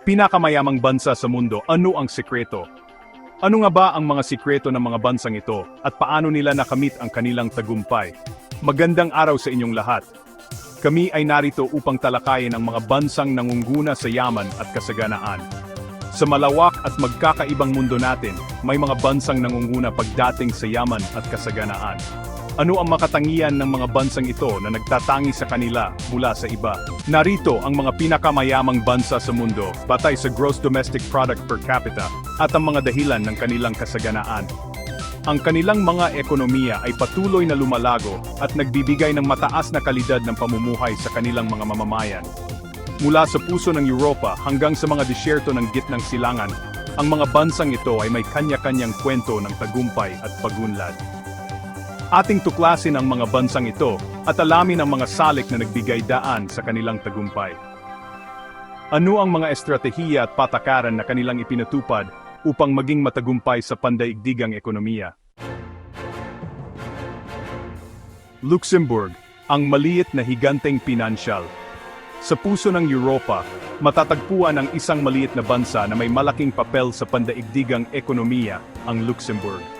Pinakamayamang bansa sa mundo, ano ang sekreto? Ano nga ba ang mga sikreto ng mga bansang ito at paano nila nakamit ang kanilang tagumpay? Magandang araw sa inyong lahat. Kami ay narito upang talakayin ang mga bansang nangunguna sa yaman at kasaganaan. Sa malawak at magkakaibang mundo natin, may mga bansang nangunguna pagdating sa yaman at kasaganaan. Ano ang makatangian ng mga bansang ito na nagtatangi sa kanila mula sa iba? Narito ang mga pinakamayamang bansa sa mundo batay sa gross domestic product per capita at ang mga dahilan ng kanilang kasaganaan. Ang kanilang mga ekonomiya ay patuloy na lumalago at nagbibigay ng mataas na kalidad ng pamumuhay sa kanilang mga mamamayan. Mula sa puso ng Europa hanggang sa mga disyerto ng gitnang silangan, ang mga bansang ito ay may kanya-kanyang kwento ng tagumpay at pagunlad. Ating tuklasin ang mga bansang ito at alamin ang mga salik na nagbigay daan sa kanilang tagumpay. Ano ang mga estratehiya at patakaran na kanilang ipinatupad upang maging matagumpay sa pandaigdigang ekonomiya? Luxembourg, ang maliit na higanteng pinansyal. Sa puso ng Europa, matatagpuan ang isang maliit na bansa na may malaking papel sa pandaigdigang ekonomiya, ang Luxembourg.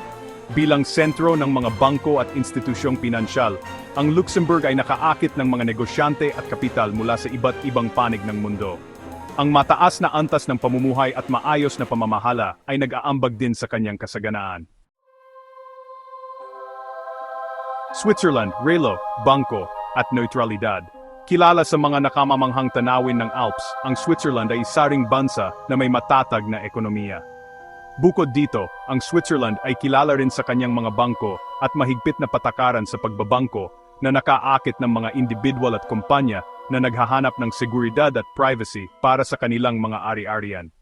Bilang sentro ng mga bangko at institusyong pinansyal, ang Luxembourg ay nakaakit ng mga negosyante at kapital mula sa iba't ibang panig ng mundo. Ang mataas na antas ng pamumuhay at maayos na pamamahala ay nag-aambag din sa kanyang kasaganaan. Switzerland, relo, bangko, at neutralidad. Kilala sa mga nakamamanghang tanawin ng Alps, ang Switzerland ay isa ring bansa na may matatag na ekonomiya. Bukod dito, ang Switzerland ay kilala rin sa kanyang mga bangko at mahigpit na patakaran sa pagbabangko na nakaakit ng mga individual at kumpanya na naghahanap ng seguridad at privacy para sa kanilang mga ari-arian.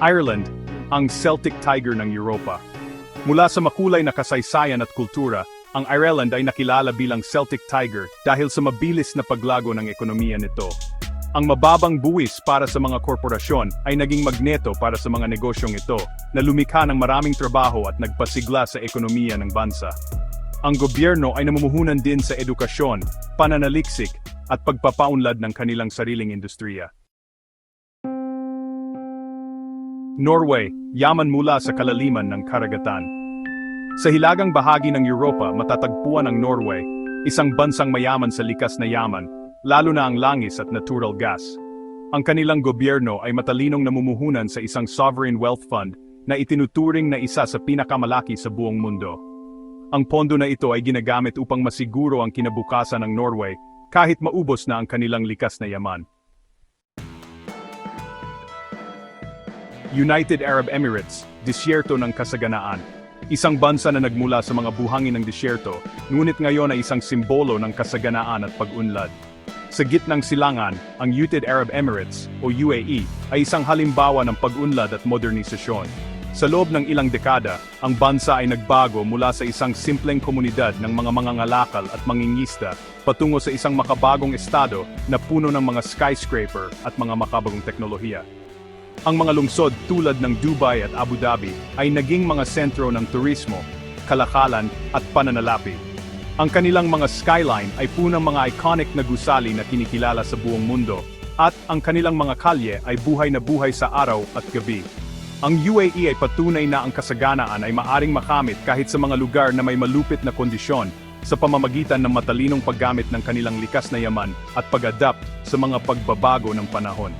Ireland, ang Celtic Tiger ng Europa. Mula sa makulay na kasaysayan at kultura, ang Ireland ay nakilala bilang Celtic Tiger dahil sa mabilis na paglago ng ekonomiya nito. Ang mababang buwis para sa mga korporasyon ay naging magneto para sa mga negosyong ito, na lumikha ng maraming trabaho at nagpasigla sa ekonomiya ng bansa. Ang gobyerno ay namumuhunan din sa edukasyon, pananaliksik, at pagpapaunlad ng kanilang sariling industriya. Norway, yaman mula sa kalaliman ng karagatan. Sa hilagang bahagi ng Europa matatagpuan ang Norway, isang bansang mayaman sa likas na yaman, lalo na ang langis at natural gas. Ang kanilang gobyerno ay matalinong namumuhunan sa isang sovereign wealth fund na itinuturing na isa sa pinakamalaki sa buong mundo. Ang pondo na ito ay ginagamit upang masiguro ang kinabukasan ng Norway kahit maubos na ang kanilang likas na yaman. United Arab Emirates, disyerto ng kasaganaan. Isang bansa na nagmula sa mga buhangin ng disyerto, ngunit ngayon ay isang simbolo ng kasaganaan at pag-unlad. Sa gitnang silangan, ang United Arab Emirates, o UAE, ay isang halimbawa ng pag-unlad at modernisasyon. Sa loob ng ilang dekada, ang bansa ay nagbago mula sa isang simpleng komunidad ng mga mangangalakal at mangingista patungo sa isang makabagong estado na puno ng mga skyscraper at mga makabagong teknolohiya. Ang mga lungsod tulad ng Dubai at Abu Dhabi ay naging mga sentro ng turismo, kalakalan at pananalapi. Ang kanilang mga skyline ay punang mga iconic na gusali na kinikilala sa buong mundo, at ang kanilang mga kalye ay buhay na buhay sa araw at gabi. Ang UAE ay patunay na ang kasaganaan ay maaring makamit kahit sa mga lugar na may malupit na kondisyon sa pamamagitan ng matalinong paggamit ng kanilang likas na yaman at pag-adapt sa mga pagbabago ng panahon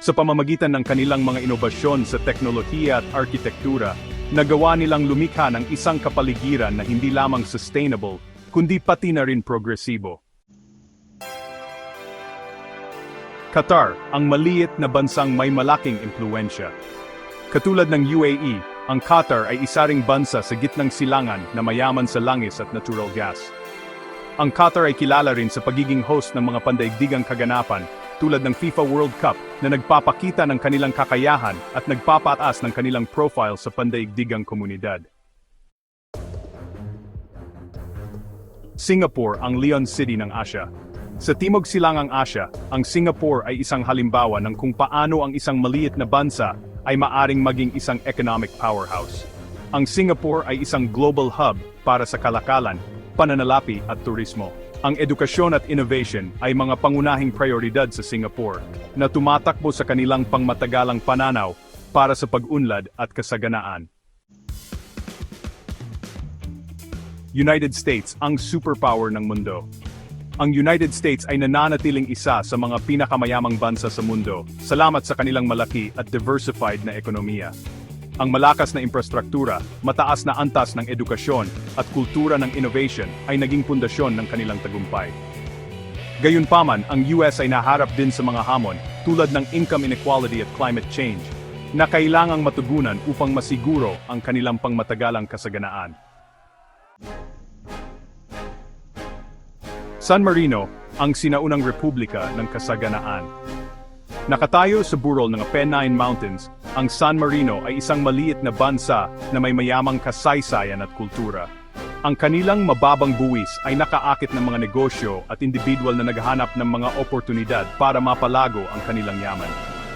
sa pamamagitan ng kanilang mga inobasyon sa teknolohiya at arkitektura, nagawa nilang lumikha ng isang kapaligiran na hindi lamang sustainable, kundi pati na rin progresibo. Qatar, ang maliit na bansang may malaking impluensya. Katulad ng UAE, ang Qatar ay isa ring bansa sa gitnang silangan na mayaman sa langis at natural gas. Ang Qatar ay kilala rin sa pagiging host ng mga pandaigdigang kaganapan tulad ng FIFA World Cup na nagpapakita ng kanilang kakayahan at nagpapataas ng kanilang profile sa pandaigdigang komunidad. Singapore ang Leon City ng Asia. Sa Timog Silangang Asya, ang Singapore ay isang halimbawa ng kung paano ang isang maliit na bansa ay maaring maging isang economic powerhouse. Ang Singapore ay isang global hub para sa kalakalan, pananalapi at turismo. Ang edukasyon at innovation ay mga pangunahing prioridad sa Singapore na tumatakbo sa kanilang pangmatagalang pananaw para sa pag-unlad at kasaganaan. United States ang superpower ng mundo. Ang United States ay nananatiling isa sa mga pinakamayamang bansa sa mundo, salamat sa kanilang malaki at diversified na ekonomiya. Ang malakas na infrastruktura, mataas na antas ng edukasyon, at kultura ng innovation ay naging pundasyon ng kanilang tagumpay. Gayunpaman, ang US ay naharap din sa mga hamon tulad ng income inequality at climate change, na kailangang matugunan upang masiguro ang kanilang pangmatagalang kasaganaan. San Marino, ang sinaunang republika ng kasaganaan. Nakatayo sa burol ng Apennine Mountains, ang San Marino ay isang maliit na bansa na may mayamang kasaysayan at kultura. Ang kanilang mababang buwis ay nakaakit ng mga negosyo at individual na naghahanap ng mga oportunidad para mapalago ang kanilang yaman.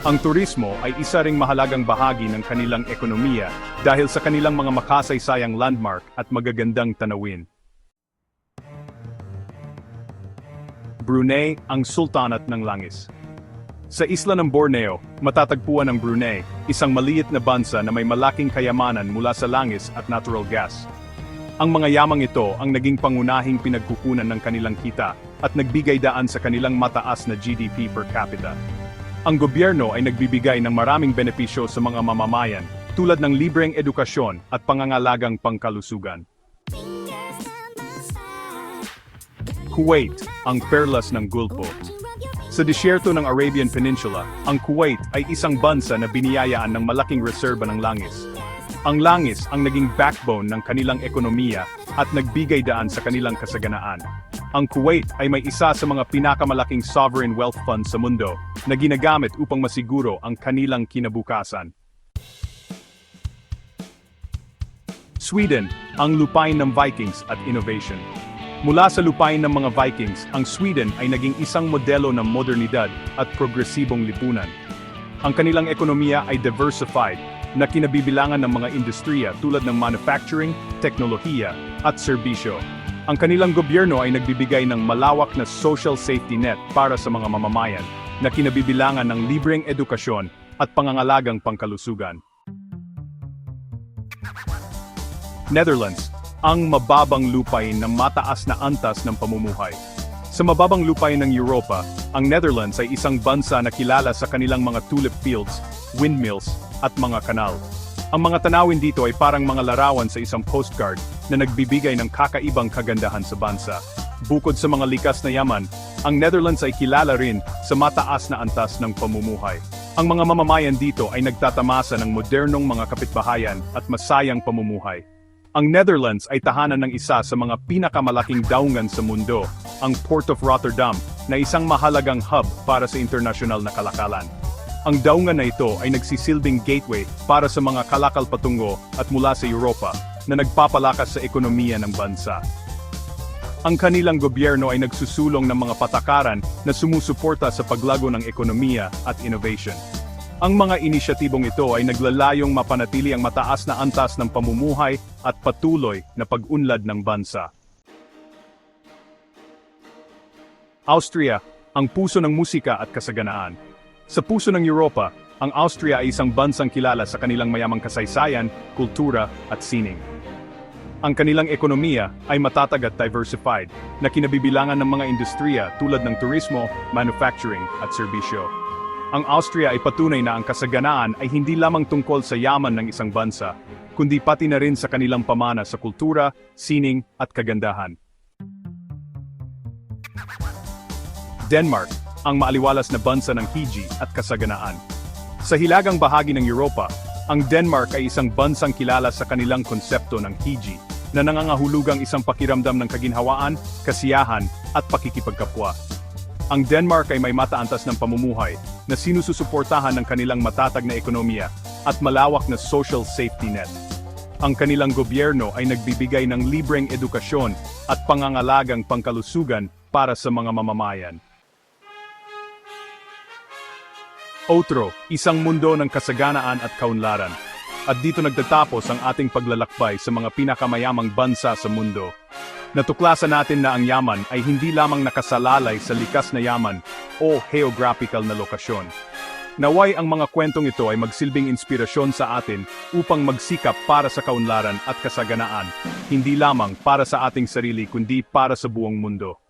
Ang turismo ay isa ring mahalagang bahagi ng kanilang ekonomiya dahil sa kanilang mga makasaysayang landmark at magagandang tanawin. Brunei, ang sultanat ng langis. Sa isla ng Borneo, matatagpuan ang Brunei, isang maliit na bansa na may malaking kayamanan mula sa langis at natural gas. Ang mga yamang ito ang naging pangunahing pinagkukunan ng kanilang kita at nagbigay daan sa kanilang mataas na GDP per capita. Ang gobyerno ay nagbibigay ng maraming benepisyo sa mga mamamayan tulad ng libreng edukasyon at pangangalagang pangkalusugan. Kuwait, ang perlas ng Gulpo. Sa disyerto ng Arabian Peninsula, ang Kuwait ay isang bansa na biniyayaan ng malaking reserba ng langis. Ang langis ang naging backbone ng kanilang ekonomiya at nagbigay daan sa kanilang kasaganaan. Ang Kuwait ay may isa sa mga pinakamalaking sovereign wealth funds sa mundo na ginagamit upang masiguro ang kanilang kinabukasan. Sweden, ang lupain ng Vikings at innovation. Mula sa lupain ng mga Vikings, ang Sweden ay naging isang modelo ng modernidad at progresibong lipunan. Ang kanilang ekonomiya ay diversified, na kinabibilangan ng mga industriya tulad ng manufacturing, teknolohiya, at serbisyo. Ang kanilang gobyerno ay nagbibigay ng malawak na social safety net para sa mga mamamayan, na kinabibilangan ng libreng edukasyon at pangangalagang pangkalusugan. Netherlands, ang mababang lupain ng mataas na antas ng pamumuhay. Sa mababang lupain ng Europa, ang Netherlands ay isang bansa na kilala sa kanilang mga tulip fields, windmills, at mga kanal. Ang mga tanawin dito ay parang mga larawan sa isang postcard na nagbibigay ng kakaibang kagandahan sa bansa. Bukod sa mga likas na yaman, ang Netherlands ay kilala rin sa mataas na antas ng pamumuhay. Ang mga mamamayan dito ay nagtatamasa ng modernong mga kapitbahayan at masayang pamumuhay. Ang Netherlands ay tahanan ng isa sa mga pinakamalaking daungan sa mundo, ang Port of Rotterdam, na isang mahalagang hub para sa internasyonal na kalakalan. Ang daungan na ito ay nagsisilbing gateway para sa mga kalakal patungo at mula sa Europa na nagpapalakas sa ekonomiya ng bansa. Ang kanilang gobyerno ay nagsusulong ng mga patakaran na sumusuporta sa paglago ng ekonomiya at innovation. Ang mga inisyatibong ito ay naglalayong mapanatili ang mataas na antas ng pamumuhay at patuloy na pag-unlad ng bansa. Austria, ang puso ng musika at kasaganaan. Sa puso ng Europa, ang Austria ay isang bansang kilala sa kanilang mayamang kasaysayan, kultura, at sining. Ang kanilang ekonomiya ay matatag at diversified, na kinabibilangan ng mga industriya tulad ng turismo, manufacturing, at serbisyo. Ang Austria ay patunay na ang kasaganaan ay hindi lamang tungkol sa yaman ng isang bansa, kundi pati na rin sa kanilang pamana sa kultura, sining, at kagandahan. Denmark, ang maaliwalas na bansa ng hiji at kasaganaan. Sa hilagang bahagi ng Europa, ang Denmark ay isang bansang kilala sa kanilang konsepto ng hiji, na nangangahulugang isang pakiramdam ng kaginhawaan, kasiyahan, at pakikipagkapwa. Ang Denmark ay may mataantas ng pamumuhay na sinususuportahan ng kanilang matatag na ekonomiya at malawak na social safety net. Ang kanilang gobyerno ay nagbibigay ng libreng edukasyon at pangangalagang pangkalusugan para sa mga mamamayan. Otro, isang mundo ng kasaganaan at kaunlaran. At dito nagtatapos ang ating paglalakbay sa mga pinakamayamang bansa sa mundo. Natuklasan natin na ang yaman ay hindi lamang nakasalalay sa likas na yaman o geographical na lokasyon. Naway ang mga kwentong ito ay magsilbing inspirasyon sa atin upang magsikap para sa kaunlaran at kasaganaan, hindi lamang para sa ating sarili kundi para sa buong mundo.